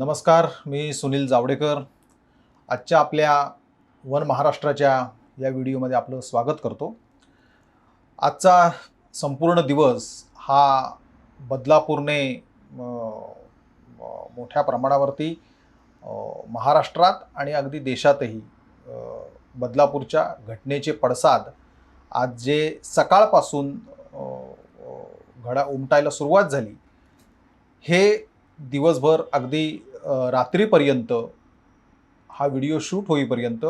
नमस्कार मी सुनील जावडेकर. आजच्या आपल्या वन महाराष्ट्राच्या या व्हिडिओमध्ये आपलं स्वागत करतो. आजचा संपूर्ण दिवस हा बदलापूरने मोठ्या प्रमाणावरती महाराष्ट्रात आणि अगदी देशातही बदलापूरच्या घटनेचे पडसाद आज जे सकाळपासून घडा उमटायला सुरुवात झाली हे दिवसभर अगदी रात्रीपर्यंत हा व्हिडिओ शूट होईपर्यंत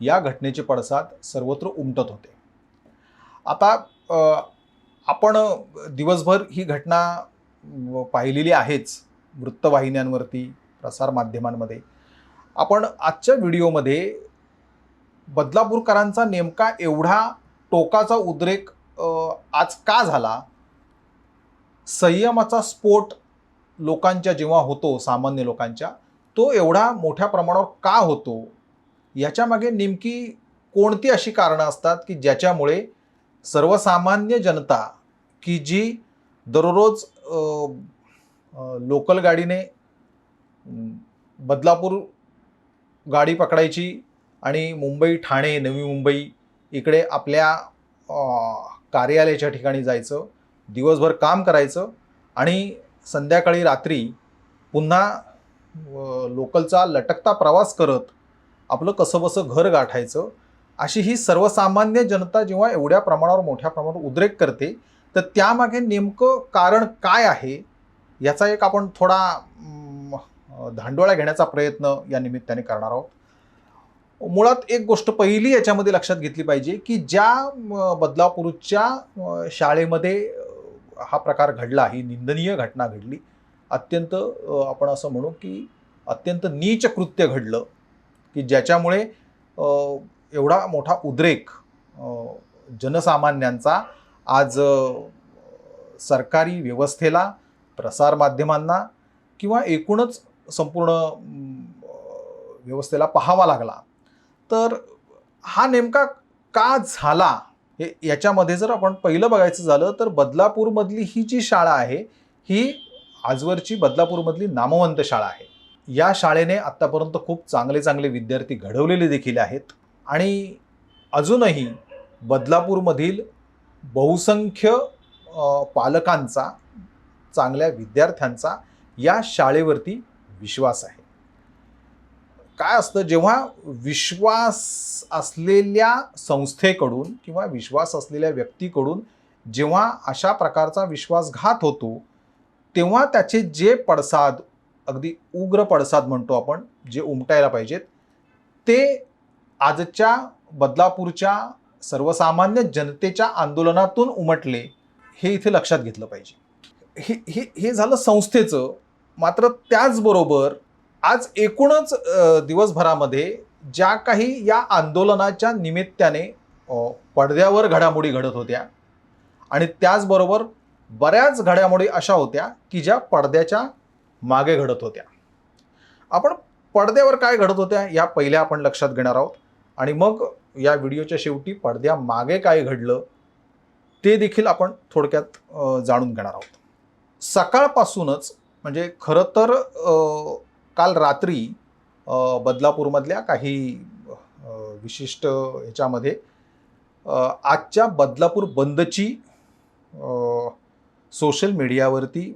या घटनेचे पडसाद सर्वत्र उमटत होते. आता आपण दिवसभर ही घटना पाहिलेली आहेच वृत्तवाहिन्यांवरती प्रसारमाध्यमांमध्ये. आपण आजच्या व्हिडिओमध्ये बदलापूरकरांचा नेमका एवढा टोकाचा उद्रेक आज का झाला? संयमाचा स्फोट लोकांच्या जेव्हा होतो सामान्य लोकांच्या तो एवढा मोठ्या प्रमाणावर का होतो? याच्यामागे नेमकी कोणती अशी कारणं असतात की ज्याच्यामुळे सर्वसामान्य जनता की जी दररोज लोकल गाडीने बदलापूर गाडी पकडायची आणि मुंबई ठाणे नवी मुंबई इकडे आपल्या कार्यालयाच्या ठिकाणी जायचं दिवसभर काम करायचं आणि संध्याकाळी रात्री पुन्हा लोकलचा लटकता प्रवास करत आपलं कसंबसं घर गाठायचं अशी ही सर्वसामान्य जनता जेव्हा एवढ्या प्रमाणावर मोठ्या प्रमाणावर उद्रेक करते तर त्यामागे नेमकं कारण काय आहे? याचा एक आपण थोडा धांडोळा घेण्याचा प्रयत्न या निमित्ताने करणार आहोत. मुळात एक गोष्ट पहिली याच्यामध्ये लक्षात घेतली पाहिजे की ज्या बदलापूरच्या शाळेमध्ये हा प्रकार घडला ही निंदनीय घटना घडली. अत्यंत आपण असं म्हणू की अत्यंत नीच कृत्य घडलं की ज्याच्यामुळे एवढा मोठा उद्रेक जनसामान्यांचा आज सरकारी व्यवस्थेला प्रसारमाध्यमांना किंवा एकूणच संपूर्ण व्यवस्थेला पाहावा लागला. तर हा नेमका का झाला? हे याच्यामध्ये जर आपण पहिलं बघायचं झालं तर बदलापूरमधली ही जी शाळा आहे ही आजवरची बदलापूरमधली नामवंत शाळा आहे. या शाळेने आत्तापर्यंत खूप चांगले चांगले विद्यार्थी घडवलेले देखील आहेत. आणि अजूनही बदलापूरमधील बहुसंख्य पालकांचा चांगल्या विद्यार्थ्यांचा या शाळेवरती विश्वास आहे. काय असतं जेव्हा विश्वास असलेल्या संस्थेकडून किंवा विश्वास असलेल्या व्यक्तीकडून जेव्हा अशा प्रकारचा विश्वासघात होतो तेव्हा त्याचे जे पडसाद अगदी उग्र पडसाद म्हणतो आपण जे उमटायला पाहिजेत ते आजच्या बदलापूरच्या सर्वसामान्य जनतेच्या आंदोलनातून उमटले हे इथे लक्षात घेतलं पाहिजे. हे हे हे झालं संस्थेचं मात्र त्याचबरोबर आज एकूणच दिवसभरामध्ये ज्या काही या आंदोलनाच्या निमित्ताने पडद्यावर घडामोडी घडत होत्या आणि त्याचबरोबर बऱ्याच घडामोडी अशा होत्या की ज्या पडद्याच्या मागे घडत होत्या. आपण पडद्यावर काय घडत होत्या या पहिल्या आपण लक्षात घेणार आहोत आणि मग या व्हिडिओच्या शेवटी पडद्या मागे काय घडलं ते देखील आपण थोडक्यात जाणून घेणार आहोत. सकाळपासूनच म्हणजे खरं तर काल रात्री बदलापूरमधल्या काही विशिष्ट ह्याच्यामध्ये आजच्या बदलापूर बंदची सोशल मीडियावरती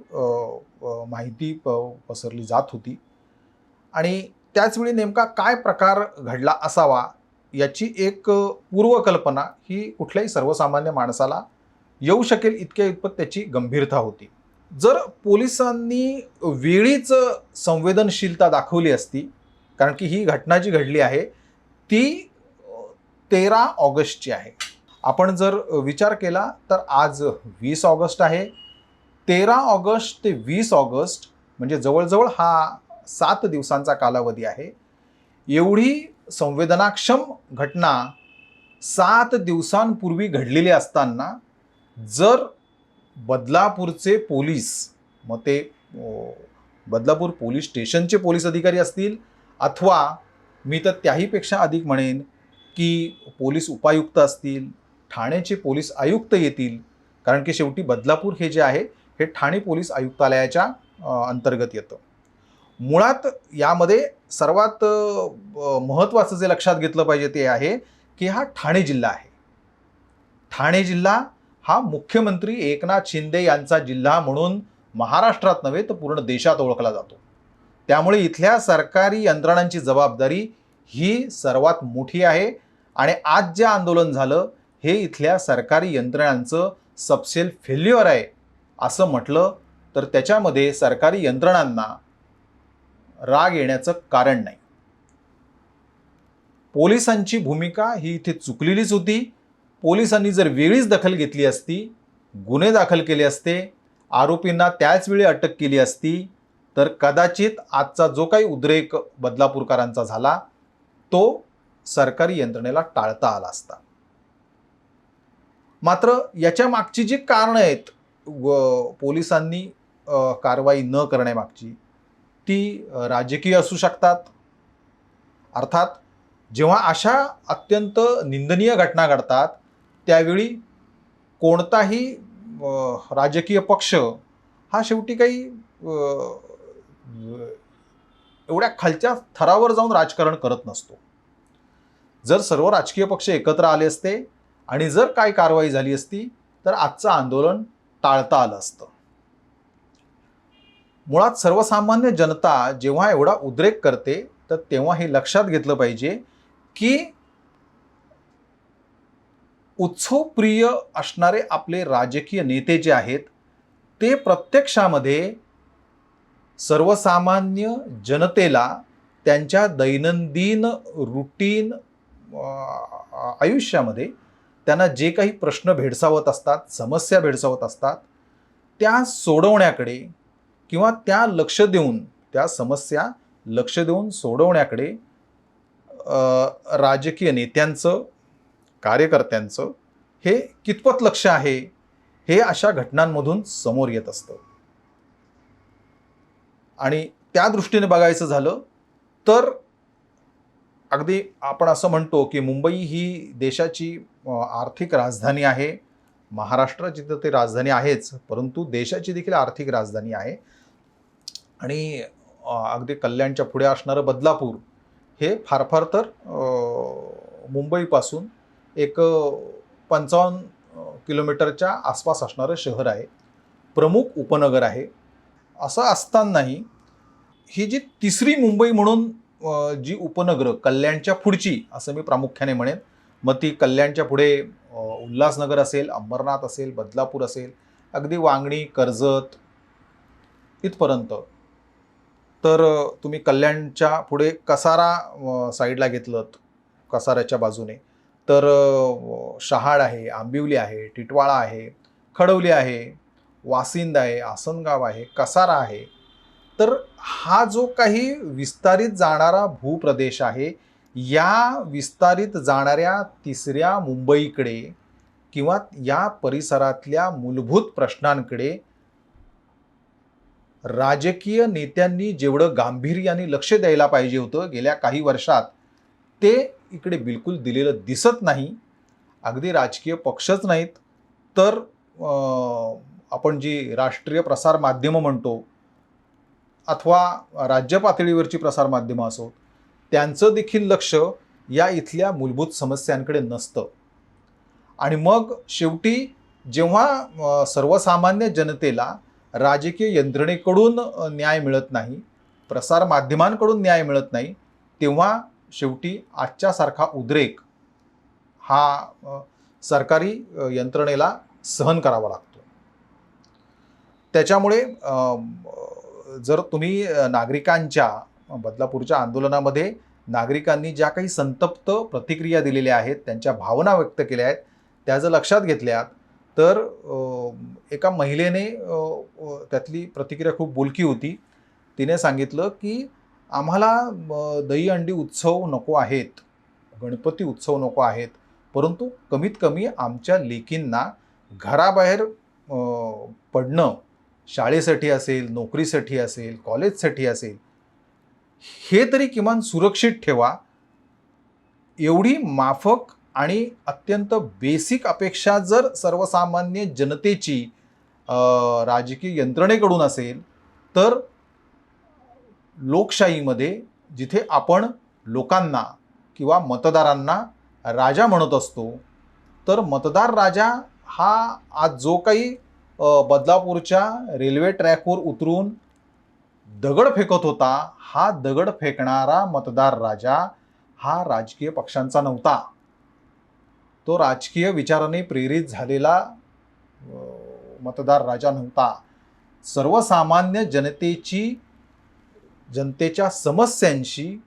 माहिती प पसरली जात होती. आणि त्याचवेळी नेमका काय प्रकार घडला असावा याची एक पूर्वकल्पना ही कुठल्याही सर्वसामान्य माणसाला येऊ शकेल इतक्या इतपत त्याची गंभीरता होती. जर पोलिसांनी वेळीच संवेदनशीलता दाखवली असती कारण की ही घटना जी घडली आहे ती तेरा ऑगस्टची आहे. आपण जर विचार केला तर आज वीस ऑगस्ट आहे. तेरा ऑगस्ट ते वीस ऑगस्ट म्हणजे जवळजवळ हा सात दिवसांचा कालावधी आहे. एवढी संवेदनाक्षम घटना सात दिवसांपूर्वी घडलेली असताना जर बदलापूरचे पोलीस मग ते बदलापूर पोलीस स्टेशनचे पोलीस अधिकारी असतील अथवा मी तर त्याहीपेक्षा अधिक म्हणेन की पोलीस उपायुक्त असतील ठाण्याचे पोलीस आयुक्त येतील कारण की शेवटी बदलापूर हे जे आहे हे ठाणे पोलीस आयुक्तालयाच्या अंतर्गत येतं. मुळात यामध्ये सर्वात महत्त्वाचं जे लक्षात घेतलं पाहिजे ते आहे की हा ठाणे जिल्हा आहे. ठाणे जिल्हा हा मुख्यमंत्री एकनाथ शिंदे यांचा जिल्हा म्हणून महाराष्ट्रात नव्हे तर पूर्ण देशात ओळखला जातो. त्यामुळे इथल्या सरकारी यंत्रणांची जबाबदारी ही सर्वात मोठी आहे आणि आज जे आंदोलन झालं हे इथल्या सरकारी यंत्रणांचं सबसेल फेल्युअर आहे असं म्हटलं तर त्याच्यामध्ये सरकारी यंत्रणांना राग येण्याचं कारण नाही. पोलिसांची भूमिका ही इथे चुकलेलीच होती. पोलिसांनी जर वेळीच दखल घेतली असती गुन्हे दाखल केले असते आरोपींना त्याच वेळी अटक केली असती तर कदाचित आजचा जो काही उद्रेक बदलापूरकरांचा झाला तो सरकारी यंत्रणेला टाळता आला असता. मात्र याच्या मागची जी कारणं आहेत व पोलिसांनी कारवाई न करण्यामागची ती राजकीय असू शकतात. अर्थात जेव्हा अशा अत्यंत निंदनीय घटना घडतात त्यावेळी कोणताही राजकीय पक्ष हा शेवटी काही एवढ्या खालच्या थरावर जाऊन राजकारण करत नसतो. जर सर्व राजकीय पक्ष एकत्र आले असते आणि जर काय कारवाई झाली असती तर आजचं आंदोलन टाळता आलं असतं. मुळात सर्वसामान्य जनता जेव्हा एवढा उद्रेक करते तर तेव्हा हे लक्षात घेतलं पाहिजे की उत्सवप्रिय असणारे आपले राजकीय नेते जे आहेत ते प्रत्यक्षामध्ये सर्वसामान्य जनतेला त्यांच्या दैनंदिन रुटीन आयुष्यामध्ये त्यांना जे काही प्रश्न भेडसावत असतात समस्या भेडसावत असतात त्या सोडवण्याकडे किंवा त्या लक्ष देऊन त्या समस्या लक्ष देऊन सोडवण्याकडे राजकीय नेत्यांचं कार्यकर्त्यांचं हे कितपत लक्ष आहे हे अशा घटनांमधून समोर येत असतं. आणि त्या दृष्टीने बघायचं झालं तर अगदी आपण असं म्हणतो की मुंबई ही देशाची आर्थिक राजधानी आहे. महाराष्ट्राची तर ती राजधानी आहेच परंतु देशाची देखील आर्थिक राजधानी आहे. आणि अगदी कल्याणच्या पुढे असणारं बदलापूर हे फार फार तर मुंबईपासून एक पंचावन्न किलोमीटरच्या आसपास असणारं शहर आहे. प्रमुख उपनगर आहे. असं असतानाही ही जी तिसरी मुंबई म्हणून जी उपनगरं कल्याणच्या पुढची असं मी प्रामुख्याने म्हणेन. मग ती कल्याणच्या पुढे उल्हासनगर असेल अंबरनाथ असेल बदलापूर असेल अगदी वांगणी कर्जत इथपर्यंत. तर तुम्ही कल्याणच्या पुढे कसारा साईडला घेतलं कसाऱ्याच्या बाजूने. तर शहाड आहे आंबिवली आहे टिटवाळा आहे खडवली आहे वासिंद आहे आसनगाव आहे कसारा आहे. तर हा जो काही विस्तारित जाणारा भूप्रदेश आहे या विस्तारित जाणाऱ्या तिसऱ्या मुंबईकडे किंवा या परिसरातल्या मूलभूत प्रश्नांकडे राजकीय नेत्यांनी जेवढं गांभीर्याने लक्ष द्यायला पाहिजे होतं गेल्या काही वर्षात ते इकडे बिलकुल दिलेलं दिसत नाही अगदी राजकीय पक्षच नाहीत तर आपण जी राष्ट्रीय प्रसार माध्यमं म्हणतो अथवा राज्य पातळीवरची प्रसारमाध्यमं असो त्यांचं देखील लक्ष या इथल्या मूलभूत समस्यांकडे नसतं. आणि मग शेवटी जेव्हा सर्वसामान्य जनतेला राजकीय यंत्रणेकडून न्याय मिळत नाही प्रसार माध्यमांकडून न्याय मिळत नाही तेव्हा शेवटी आजच्यासारखा उद्रेक हा सरकारी यंत्रणेला सहन करावा लागतो. त्याच्यामुळे जर तुम्ही नागरिकांच्या बदलापूरच्या आंदोलनामध्ये नागरिकांनी ज्या काही संतप्त प्रतिक्रिया दिलेल्या आहेत त्यांच्या भावना व्यक्त केल्या आहेत त्या जर लक्षात घेतल्यात तर एका महिलेने त्यातली प्रतिक्रिया खूप बोलकी होती. तिने सांगितलं की आम्हाला दही अंडी उत्सव नको आहेत गणपती उत्सव नको आहेत परंतु कमीत कमी आमच्या लेकींना घराबाहेर पडणं शाळेसाठी असेल नोकरीसाठी असेल कॉलेजसाठी असेल हे तरी किमान सुरक्षित ठेवा. एवढी माफक आणि अत्यंत बेसिक अपेक्षा जर सर्वसामान्य जनतेची राजकीय यंत्रणेकडून असेल तर लोकशाहीमध्ये जिथे आपण लोकांना किंवा मतदारांना राजा म्हणत असतो तर मतदार राजा हा आज जो काही बदलापूरच्या रेल्वे ट्रॅकवर उतरून दगड फेकत होता हा दगड फेकणारा मतदार राजा हा राजकीय पक्षांचा नव्हता. तो राजकीय विचाराने प्रेरित झालेला मतदार राजा नव्हता. सर्वसामान्य जनतेची जनतेच्या समस्यांशी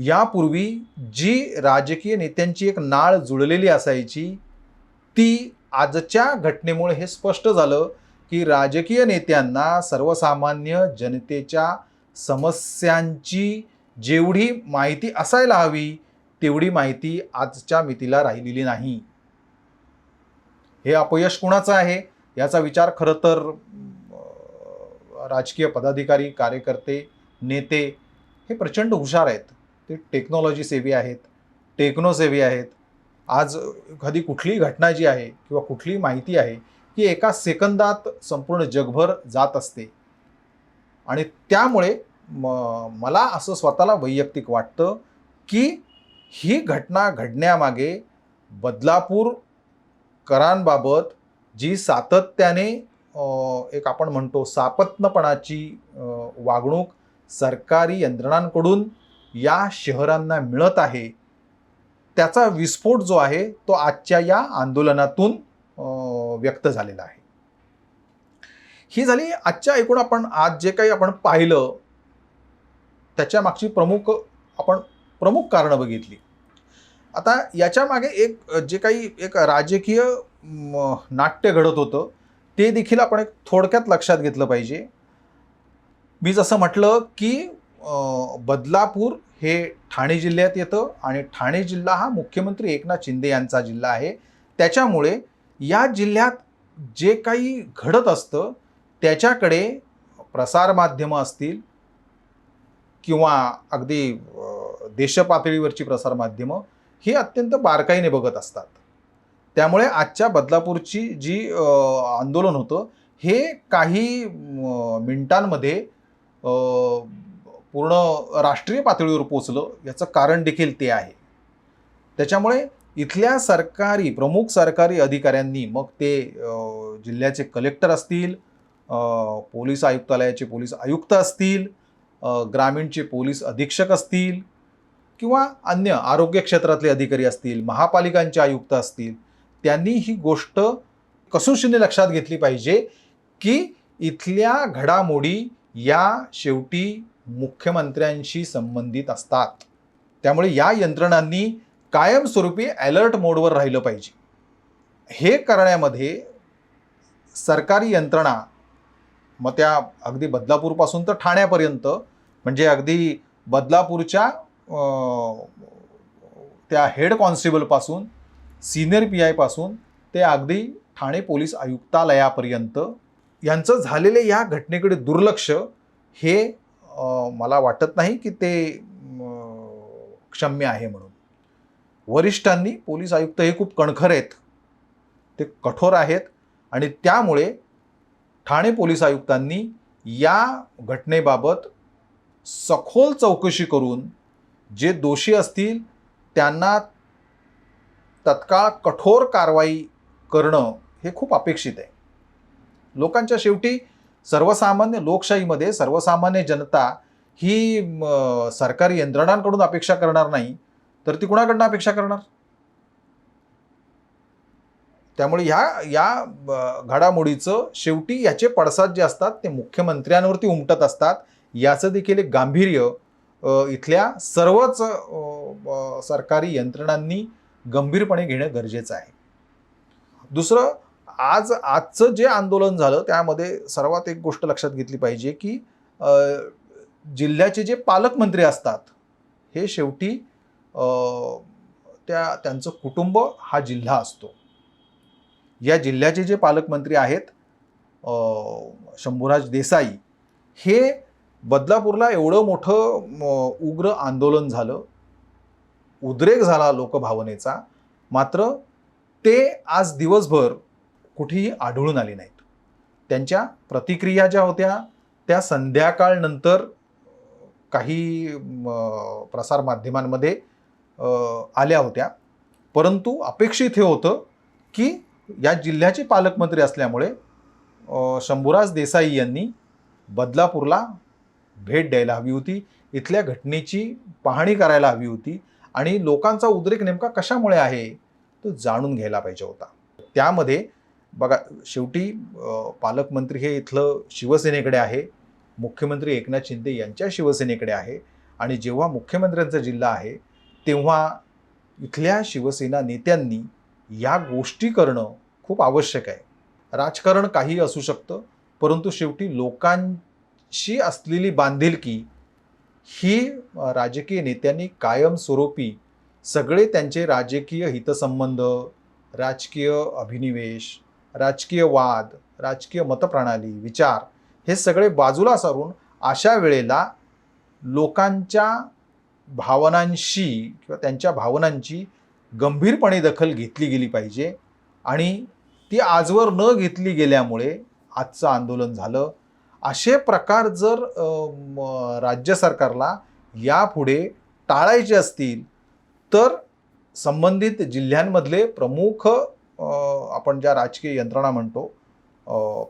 यापूर्वी जी राजकीय नेत्यांची एक नाळ जुळलेली असायची ती आजच्या घटनेमुळे हे स्पष्ट झालं की राजकीय नेत्यांना सर्वसामान्य जनतेच्या समस्यांची जेवढी माहिती असायला हवी तेवढी माहिती आजच्या मितीला राहिलेली नाही. हे अपयश कुणाचं आहे? याचा विचार खरं तर राजकीय पदाधिकारी कार्यकर्ते नेते हे प्रचंड हुशार आहेत. ते टेक्नॉलॉजी सेवी आहेत टेक्नो सेवी आहेत. आज एखादी कुठलीही घटना जी आहे किंवा कुठलीही माहिती आहे की एका सेकंदात संपूर्ण जगभर जात असते. आणि त्यामुळे म मला असं स्वतःला वैयक्तिक वाटतं की ही घटना घडण्यामागे बदलापूर करांबाबत जी सातत्याने एक आपण म्हणतो सापत्नपणाची वागणूक सरकारी यंत्रणांकडून या शहरांना मिळत आहे. त्याचा विस्फोट जो आहे तो आजच्या या आंदोलनातून व्यक्त झालेला आहे. ही झाली आजच्या एकूण आपण आज जे काही आपण पाहिलं त्याच्या मागची प्रमुख आपण प्रमुख कारणं बघितली. आता याच्या मागे एक जे काही एक राजकीय नाट्य घडत होतं ते देखील आपण एक थोडक्यात लक्षात घेतलं पाहिजे. मी जसं म्हटलं की बदलापूर हे ठाणे जिल्ह्यात येतं आणि ठाणे जिल्हा हा मुख्यमंत्री एकनाथ शिंदे यांचा जिल्हा आहे. त्याच्यामुळे या जिल्ह्यात जे काही घडत असतं त्याच्याकडे प्रसारमाध्यमं असतील किंवा अगदी देशपातळीवरची प्रसारमाध्यमं ही अत्यंत बारकाईने बघत असतात. त्यामुळे आजच्या बदलापूरची जी आंदोलन होतं हे काही मिनिटांमध्ये पूर्ण राष्ट्रीय पातळीवर पोचलं याचं कारण देखील ते आहे. त्याच्यामुळे इथल्या सरकारी प्रमुख सरकारी अधिकाऱ्यांनी मग ते जिल्ह्याचे कलेक्टर असतील पोलीस आयुक्तालयाचे पोलीस आयुक्त असतील ग्रामीणचे पोलीस अधीक्षक असतील किंवा अन्य आरोग्य क्षेत्रातले अधिकारी असतील महापालिकांचे आयुक्त असतील त्यांनी ही गोष्ट कसोशीने लक्षात घेतली पाहिजे की इथल्या घडामोडी या शेवटी मुख्यमंत्र्यांशी संबंधित असतात. त्यामुळे या यंत्रणांनी कायमस्वरूपी अलर्ट मोडवर राहिलं पाहिजे. हे करण्यामध्ये सरकारी यंत्रणा मग त्या अगदी बदलापूरपासून तर ठाण्यापर्यंत म्हणजे अगदी बदलापूरच्या त्या हेड कॉन्स्टेबलपासून सिनियर पी आयपासून ते अगदी ठाणे पोलीस आयुक्तालयापर्यंत यांचं झालेले या घटनेकडे दुर्लक्ष हे मला वाटत नाही की ते क्षम्य आहे म्हणून. वरिष्ठांनी पोलीस आयुक्त हे खूप कणखर आहेत. ते कठोर आहेत आणि त्यामुळे ठाणे पोलीस आयुक्तांनी या घटनेबाबत सखोल चौकशी करून जे दोषी असतील त्यांना तत्काळ कठोर कारवाई करणं हे खूप अपेक्षित आहे. लोकांच्या शेवटी सर्वसामान्य लोकशाहीमध्ये सर्वसामान्य जनता ही सरकारी यंत्रणांकडून अपेक्षा करणार नाही तर ती कुणाकडनं अपेक्षा करणार? त्यामुळे ह्या या घडामोडीचं शेवटी याचे पडसाद जे असतात ते मुख्यमंत्र्यांवरती उमटत असतात. याचं देखील एक गांभीर्य इथल्या सर्वच सरकारी यंत्रणांनी गंभीरपणे घेणं गरजेचं आहे. दुसरं आज आजचं जे आंदोलन झालं त्यामध्ये सर्वात एक गोष्ट लक्षात घेतली पाहिजे की जिल्ह्याचे जे पालकमंत्री असतात हे शेवटी त्या त्यांचं कुटुंब हा जिल्हा असतो. या जिल्ह्याचे जे पालकमंत्री आहेत शंभूराज देसाई हे बदलापूरला एवढं मोठं उग्र आंदोलन झालं उद्रेक झाला लोकभावनेचा मात्र ते आज दिवसभर कुठेही आढळून आली नाहीत. त्यांच्या प्रतिक्रिया ज्या होत्या त्या संध्याकाळनंतर काही प्रसारमाध्यमांमध्ये आल्या होत्या. परंतु अपेक्षित हे होतं की या जिल्ह्याचे पालकमंत्री असल्यामुळे शंभूराज देसाई यांनी बदलापूरला भेट द्यायला हवी होती. इथल्या घटनेची पाहणी करायला हवी होती आणि लोकांचा उद्रेक नेमका कशामुळे आहे तो जाणून घ्यायला पाहिजे होता. त्यामध्ये बघा शेवटी पालकमंत्री हे इथलं शिवसेनेकडे आहे. मुख्यमंत्री एकनाथ शिंदे यांच्या शिवसेनेकडे आहे. आणि जेव्हा मुख्यमंत्र्यांचा जिल्हा आहे तेव्हा इथल्या शिवसेना नेत्यांनी या गोष्टी करणं खूप आवश्यक आहे. राजकारण काही असू शकतं परंतु शेवटी लोकांशी असलेली बांधिलकी ही राजकीय नेत्यांनी कायमस्वरूपी सगळे त्यांचे राजकीय हितसंबंध राजकीय अभिनिवेश राजकीय वाद राजकीय मतप्रणाली विचार हे सगळे बाजूला सारून अशा वेळेला लोकांच्या भावनांशी किंवा त्यांच्या भावनांची गंभीरपणे दखल घेतली गेली पाहिजे आणि ती आजवर न घेतली गेल्यामुळे आजचं आंदोलन झालं. असे प्रकार जर राज्य सरकारला यापुढे टाळायचे असतील तर संबंधित जिल्ह्यांमधले प्रमुख आपण ज्या राजकीय यंत्रणा म्हणतो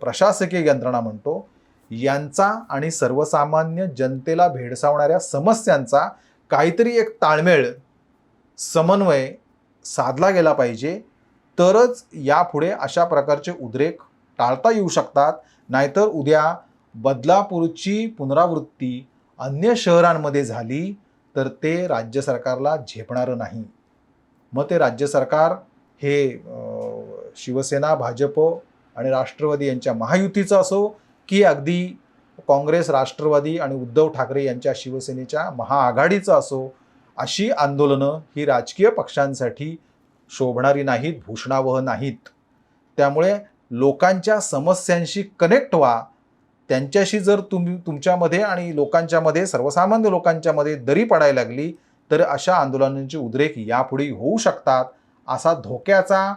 प्रशासकीय यंत्रणा म्हणतो यांचा आणि सर्वसामान्य जनतेला भेडसावणाऱ्या समस्यांचा काहीतरी एक ताळमेळ समन्वय साधला गेला पाहिजे तरच यापुढे अशा प्रकारचे उद्रेक टाळता येऊ शकतात. नाहीतर उद्या बदलापूरची पुनरावृत्ती अन्य शहरांमध्ये झाली तर ते राज्य सरकारला झेपणारं नाही. मग ते राज्य सरकार हे शिवसेना भाजप आणि राष्ट्रवादी यांच्या महायुतीचं असो की अगदी काँग्रेस राष्ट्रवादी आणि उद्धव ठाकरे यांच्या शिवसेनेच्या महाआघाडीचं असो अशी आंदोलनं ही राजकीय पक्षांसाठी शोभणारी नाहीत भूषणावह नाहीत. त्यामुळे लोकांच्या समस्यांशी कनेक्ट व्हा. त्यांच्याशी जर तुम्ही तुमच्यामध्ये आणि लोकांच्यामध्ये सर्वसामान्य लोकांच्यामध्ये दरी पडायला लागली तर अशा आंदोलनांचे उद्रेक यापुढे होऊ शकतात. असा धोक्याचा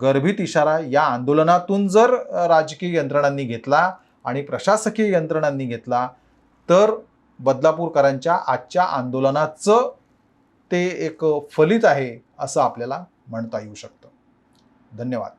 गर्भित इशारा या आंदोलनातून जर राजकीय यंत्रणांनी घेतला आणि प्रशासकीय यंत्रणांनी घेतला तर बदलापूरकरांच्या आजच्या आंदोलनाचं ते एक फलित आहे असं आपल्याला म्हणता येऊ शकतं. धन्यवाद.